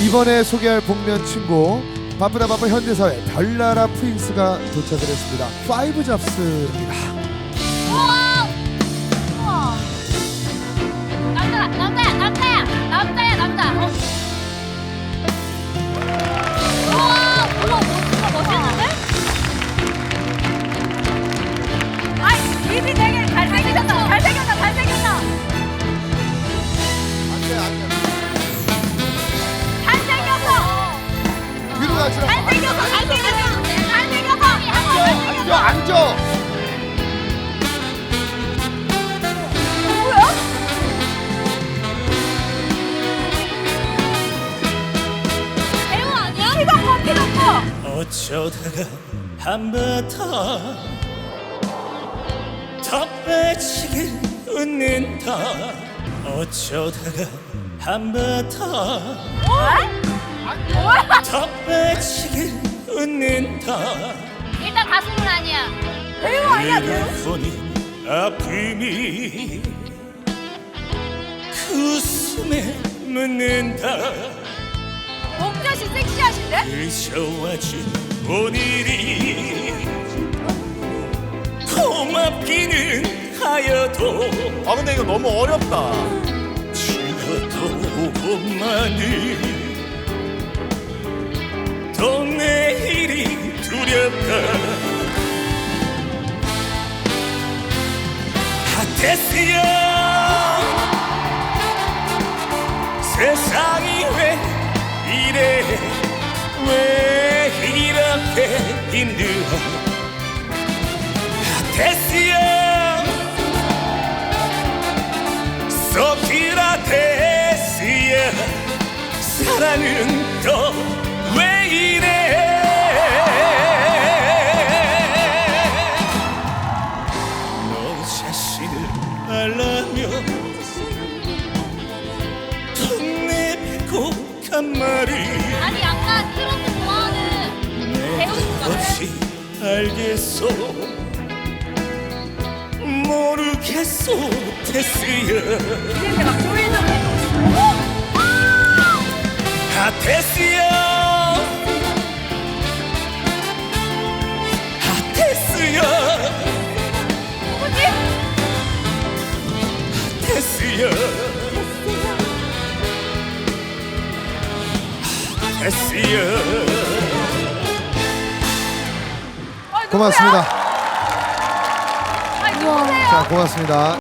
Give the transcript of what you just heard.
이번에 소개할 복면 친구 바쁘다 바쁜 현대사회 별나라 프린스가 도착을 했습니다. 파이브 잡스입니다. 어쩌다가 한바탕 덧배치게 웃는다 어쩌다가 한바탕 뭐야? 덧배치게 웃는다 일단 가수는 아니야. 배우 그를 보니 아픔이 그 숨에 묻는다 목젖이 섹시하신데? 그저와준 오늘이 고맙기는 하여도 아 근데 이거 너무 어렵다. 죽어도 오만을 또 내일이 두렵다 하테스야 힘들어 하테스야 소크라테스야 사랑은 또 왜 이래? 너 자신을 알라며 또 내뱉고 간 말이 알겠어 모르겠어 테스야. 하테스야! 하테스야! 누구지? 테스야! 테스야 고맙습니다. 누구세요? 자 고맙습니다.